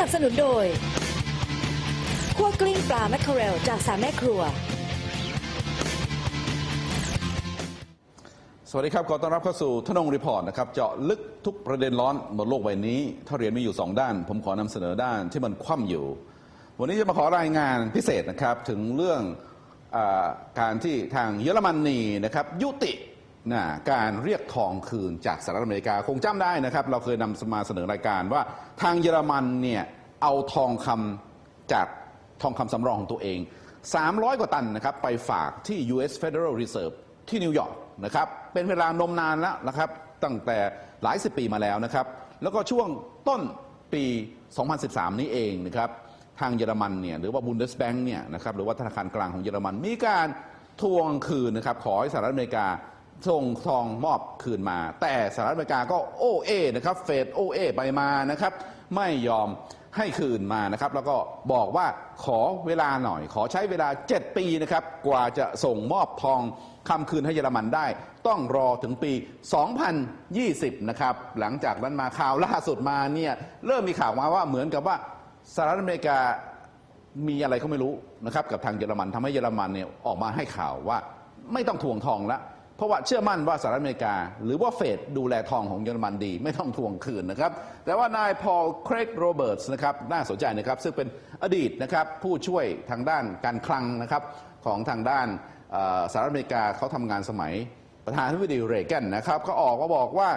นับสนุนโดยคั่วกลิ้งปลาแมคเคอเรลจากสามแม่ครัว สวัสดีครับ ขอต้อนรับเข้าสู่ทนงรีพอร์ตนะครับ เจาะลึกทุกประเด็นร้อนบนโลกใบนี้ ถ้าเรียนมีอยู่ 2 ด้าน ผมขอนำเสนอด้านที่มันคว่ำอยู่ วันนี้จะมาขอรายงานพิเศษนะครับ ถึงเรื่องอาการที่ทางเยอรมนีนะครับ ยุติ นะการเรียกทองคืนจากสหรัฐอเมริกาคงจำได้นะครับ เราเคยนำมาเสนอรายการว่าทางเยอรมันเนี่ยเอาทองคำจากทองคำสำรองของตัวเอง 300 กว่าตันนะครับไปฝากที่ U.S. Federal Reserve ที่นิวยอร์กนะครับเป็นเวลานมนานแล้วนะครับ ตั้งแต่หลายสิบปีมาแล้วนะครับ แล้วก็ช่วงต้นปี 2013 นี้เองนะครับทางเยอรมันเนี่ยหรือว่าบุนเดสแบงก์เนี่ยนะครับหรือว่าธนาคารกลางของเยอรมันมีการทวงคืนนะครับขอให้สหรัฐอเมริกา ส่งทองมอบคืนมา แต่สหรัฐอเมริกาก็โอเอนะครับเฟดโอเอไปมานะครับ ไม่ยอมให้คืนมานะครับ แล้วก็บอกว่าขอเวลาหน่อย ขอใช้เวลา 7 ปีนะครับ กว่าจะส่งมอบทองคำคืนให้เยอรมันได้ ต้องรอถึงปี 2020 นะครับ หลังจากนั้นมาข่าวล่าสุดมาเนี่ยเริ่มมีข่าวมาว่าเหมือนกับว่าสหรัฐอเมริกามีอะไรก็ไม่รู้นะครับ กับทางเยอรมันทำให้เยอรมันเนี่ยออกมาให้ข่าวว่าไม่ต้องทวงทองแล้ว เพราะว่าเชื่อมั่นว่าสหรัฐอเมริกา หรือว่าเฟดดูแลทองของเยอรมันดี ไม่ต้องทวงคืนนะครับ แต่ว่านายพอลเครกโรเบิร์ตส์นะครับน่าสนใจนะครับ ซึ่งเป็นอดีตนะครับผู้ช่วยทางด้านการคลังนะครับของทางด้านสหรัฐอเมริกาเขาทำงานสมัยประธานาธิบดีเรแกนนะครับก็ออกมาบอกว่า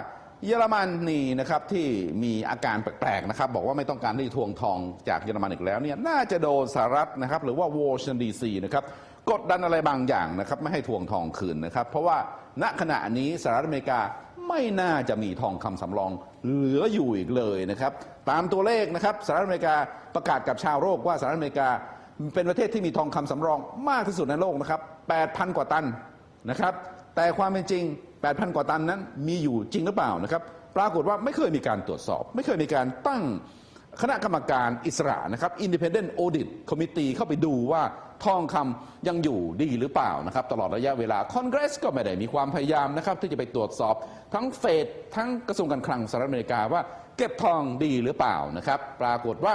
เยอรมันนี่นะครับที่มีอาการแปลกๆนะครับบอกว่าไม่ต้องการที่ทวงทองจากเยอรมันอีกแล้วเนี่ยน่าจะโดนสหรัฐนะครับหรือว่าวอชิงตันดีซีนะครับ กดดันอะไรบางอย่างนะครับไม่ให้ทวงทองคืนนะครับ เพราะว่าณขณะนี้สหรัฐอเมริกาไม่น่าจะมีทองคำสำรองเหลืออยู่อีกเลยนะครับ ตามตัวเลขนะครับสหรัฐอเมริกาประกาศกับชาวโลกว่าสหรัฐอเมริกาเป็นประเทศที่มีทองคำสำรองมากที่สุดในโลกนะครับ 8,000 กว่าตันนะครับ แต่ความเป็นจริง 8,000 กว่าตันนั้นมีอยู่จริงหรือเปล่านะครับ ปรากฏว่าไม่เคยมีการตรวจสอบ ไม่เคยมีการตั้ง คณะกรรมการอิสระนะครับ Independent Audit Committee เข้าไปดูว่าทองคำยังอยู่ดีหรือเปล่านะครับ ตลอดระยะเวลาคอนเกรสก็ไม่ได้มีความพยายามนะครับ ที่จะไปตรวจสอบทั้งเฟดทั้งกระทรวงการคลังสหรัฐอเมริกาว่าเก็บทองดีหรือเปล่านะครับ ปรากฏว่า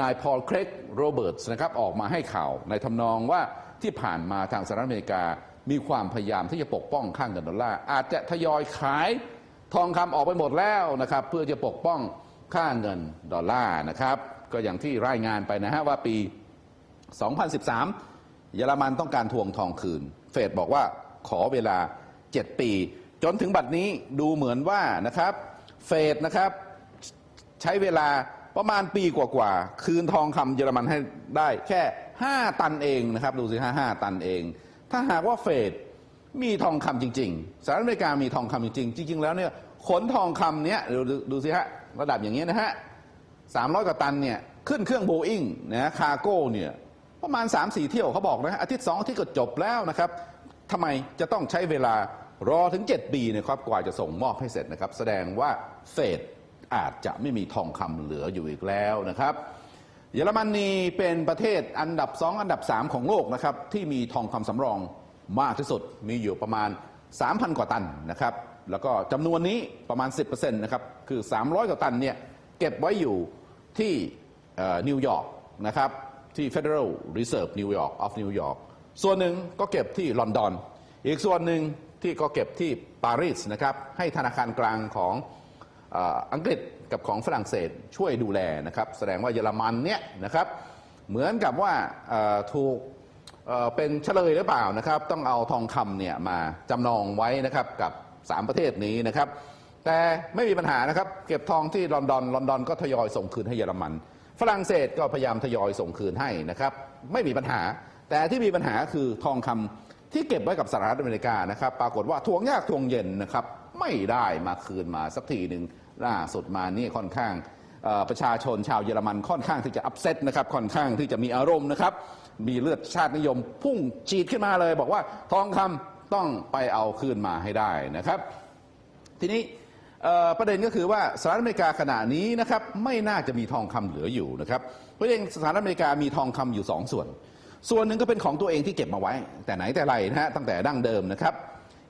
นายพอลเครกโรเบิร์ตส์นะครับออกมาให้ข่าวในทำนองว่าที่ผ่านมาทางสหรัฐอเมริกา มีความพยายามที่จะปกป้องค่างเงินดอลลาร์อาจจะทยอยขายทองคำออกไปหมดแล้วนะครับ เพื่อจะปกป้อง ค่าเงินดอลลาร์นะครับ ก็อย่างที่รายงานไปนะฮะว่าปี 2013 เยอรมันต้องการทวงทองคืน เฟดบอกว่าขอเวลา 7 ปี จนถึงบัดนี้ดูเหมือนว่านะครับ เฟดนะครับใช้เวลาประมาณปีกว่าๆ คืนทองคำเยอรมันให้ได้แค่ 5 ตันเองนะครับ ดูสิฮะ5ตันเอง ถ้าหากว่าเฟดมีทองคำจริง ๆสหรัฐอเมริกามีทองคำจริงๆ จริง ๆ แล้วเนี่ย ขนทองคำเนี้ยดูดูสิฮะ ระดับอย่างเงี้ยนะฮะ300กว่าตันเนี่ย ขึ้นเครื่องโบอิงนะคาโก้เนี่ย ประมาณ 3-4 เที่ยวเขาบอกนะอาทิตย์ 2 อาทิตย์ก็จบแล้วนะครับทำไมจะต้องใช้เวลารอถึง 7 ปีนะครับกว่าจะส่งมอบให้เสร็จนะครับ แสดงว่าเฟดอาจจะไม่มีทองคำเหลืออยู่อีกแล้วนะครับเยอรมนีเป็นประเทศอันดับ 2 อันดับ 3 ของโลกนะครับที่มีทองคำสำรองมากที่สุดมีอยู่ประมาณ 3,000 กว่าตันนะครับ แล้วก็จำนวนนี้ประมาณ 10%นะครับคือ 300กว่าตันเนี่ยเก็บไว้อยู่ที่นิวยอร์กนะครับที่ Federal Reserve New York of New York ส่วนหนึ่งก็เก็บที่ลอนดอน อีกส่วนหนึ่งที่ก็เก็บที่ปารีสนะครับให้ธนาคารกลางของอ,อังกฤษกับของฝรั่งเศสช่วยดูแลนะครับแสดงว่าเยอรมันเนี่ยนะครับเหมือนกับว่าถูกเอ่อเป็นเฉลยหรือเปล่านะครับ ต้องเอาทองคำเนี่ยมาจำนองไว้นะครับกับ 3 ประเทศนี้นะครับ แต่ไม่มีปัญหานะครับ เก็บทองที่ลอนดอนลอนดอนก็ทยอยส่งคืนให้เยอรมัน ฝรั่งเศสก็พยายามทยอยส่งคืนให้นะครับ ไม่มีปัญหา แต่ที่มีปัญหาคือทองคำที่เก็บไว้กับสหรัฐอเมริกานะครับ ปรากฏว่าทวงยากทวงเย็นนะครับไม่ได้มาคืนมาสักทีหนึ่งล่าสุดมานี่ค่อนข้างประชาชนชาวเยอรมันค่อนข้างที่จะอับเซตนะครับค่อนข้างที่จะมีอารมณ์นะครับ มีเลือดชาตินิยมพุ่งจีดขึ้นมาเลย บอกว่าทองคำ ต้องไปเอาคืนมาให้ได้นะครับ ทีนี้ประเด็นก็คือว่าสหรัฐอเมริกาขณะนี้นะครับไม่น่าจะมีทองคำเหลืออยู่นะครับเพราะเองสหรัฐอเมริกามีทองคำอยู่สองส่วน ส่วนหนึ่งก็เป็นของตัวเองที่เก็บมาไว้ แต่ไหนแต่ไรนะฮะตั้งแต่ดั้งเดิมนะครับ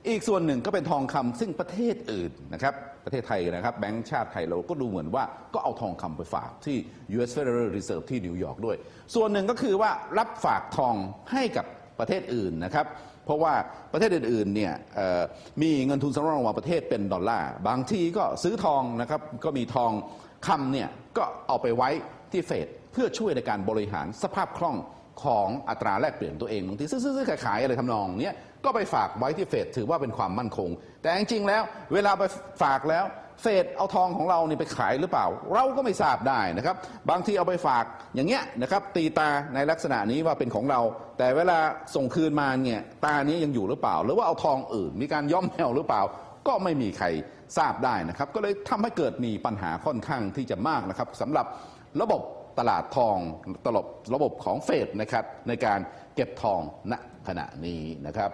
อีกส่วนหนึ่งก็เป็นทองคำซึ่งประเทศอื่นนะครับประเทศไทยนะครับแบงก์ชาติไทยเราก็ดูเหมือนว่าก็เอาทองคำไปฝากที่ US Federal Reserve ที่นิวยอร์กด้วย ส่วนหนึ่งก็คือว่ารับฝากทองให้กับประเทศอื่นนะครับ เพราะว่าประเทศอื่นๆเนี่ยมีเงินทุนสำรองระหว่างประเทศเป็นดอลลาร์ บางทีก็ซื้อทองนะครับก็มีทองคำเนี่ยก็เอาไปไว้ที่เฟดเพื่อช่วยในการบริหารสภาพคล่องของอัตราแลกเปลี่ยนตัวเองบางทีซื้อๆขายๆอะไรทำนองเนี้ยก็ไปฝากไว้ที่เฟดถือว่าเป็นความมั่นคง แต่จริงๆแล้ว เวลาไปฝากแล้ว เฟดเอาทองของเรานี่ไปขายหรือเปล่า เราก็ไม่ทราบได้นะครับ บางทีเอาไปฝากอย่างเงี้ยนะครับ ตีตาในลักษณะนี้ว่าเป็นของเรา แต่เวลาส่งคืนมาเนี่ยตานี้ยังอยู่หรือเปล่า หรือว่าเอาทองอื่น มีการย่อมแมวหรือเปล่า ก็ไม่มีใครทราบได้นะครับ ก็เลยทำให้เกิดมีปัญหาค่อนข้างที่จะมากนะครับสำหรับระบบตลาดทองตลบระบบของเฟดนะครับในการเก็บทองณขณะนี้นะครับ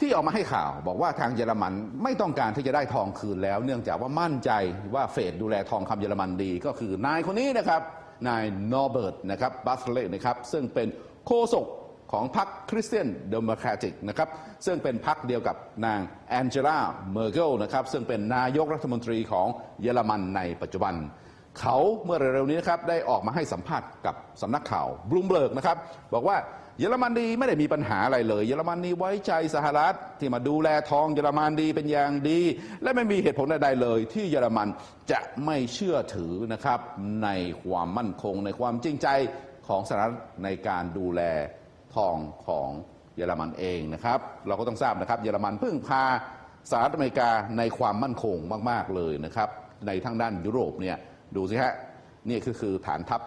ที่ออกมาให้ข่าวบอกว่าทางเยอรมันไม่ต้องการที่จะได้ทองคืนแล้ว เนื่องจากว่ามั่นใจว่าเฟดดูแลทองคำเยอรมันดี ก็คือนายคนนี้นะครับนายนอร์เบิร์ตนะครับบัสเลนะครับซึ่งเป็นโฆษกของพรรคคริสเตียนเดโมแครติกนะครับซึ่งเป็นพรรคเดียวกับนางแองเจลาเมอร์เกลนะครับซึ่งเป็นนายกรัฐมนตรีของเยอรมันในปัจจุบัน เขาเมื่อเร็วๆนี้นะครับได้ออกมาให้สัมภาษณ์กับสำนักข่าวบลูมเบิร์กนะครับบอกว่าเยอรมนีไม่ได้มีปัญหาอะไรเลย เยอรมนีไว้ใจสหรัฐที่มาดูแลทองเยอรมนดีเป็นอย่างดี และไม่มีเหตุผลใดๆเลย ที่เยอรมันจะไม่เชื่อถือนะครับในความมั่นคง ในความจริงใจของสหรัฐในการดูแลทองของเยอรมันเองนะครับ เราก็ต้องทราบนะครับ เยอรมันเพิ่งพาสหรัฐอเมริกาในความมั่นคงมาก ๆเลยนะครับในทางด้านยุโรปเนี่ย ดูสิฮะนี่คือคือฐานทัพ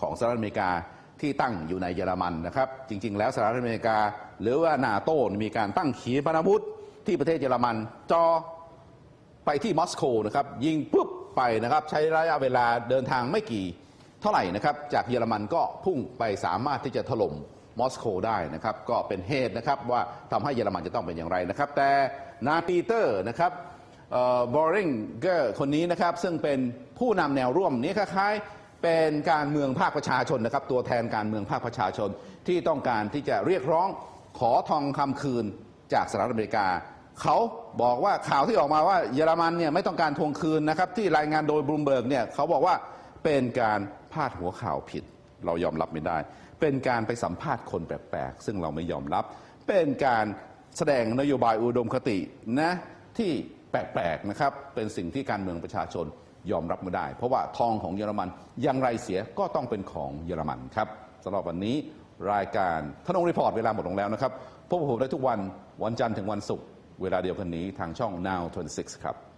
ของสหรัฐอเมริกาที่ตั้งอยู่ในเยอรมันนะครับ จริง ๆ แล้วสหรัฐอเมริกา หรือว่านาโต้มีการตั้งขีปนาวุธที่ประเทศเยอรมันจอไปที่มอสโกนะครับ ยิงปุ๊บไปนะครับ ใช้ระยะเวลาเดินทางไม่กี่เท่าไหร่นะครับ จากเยอรมันก็พุ่งไปสามารถที่จะถล่มมอสโกได้นะครับ ก็เป็นเหตุนะครับว่าทำให้เยอรมันจะต้องเป็นอย่างไรนะครับ แต่นาปีเตอร์นะครับ บอริงเกอร์คนนี้นะครับ ซึ่งเป็นผู้นำแนวร่วมนี้คล้ายๆเป็นการเมืองภาคประชาชนนะครับ ตัวแทนการเมืองภาคประชาชนที่ต้องการที่จะเรียกร้องขอทองคำคืนจากสหรัฐอเมริกา เขาบอกว่าข่าวที่ออกมาว่าเยอรมันเนี่ยไม่ต้องการทวงคืนนะครับ ที่รายงานโดยบลูมเบิร์กเนี่ยเขาบอกว่าเป็นการพาดหัวข่าวผิด เรายอมรับไม่ได้ เป็นการไปสัมภาษณ์คนแปลกๆ ซึ่งเราไม่ยอมรับ เป็นการแสดงนโยบายอุดมคตินะที่ แปลกๆนะครับเป็นสิ่งที่การเมืองประชาชนยอมรับไม่ได้ เพราะว่าทองของเยอรมันอย่างไรเสียก็ต้องเป็นของเยอรมันครับสำหรับวันนี้รายการทนงรีพอร์ตเวลาหมดลงแล้วนะครับพบกับผมได้ทุกวันวันจันทร์ถึงวันศุกร์เวลาเดียวกันนี้ทางช่อง Now 26 ครับ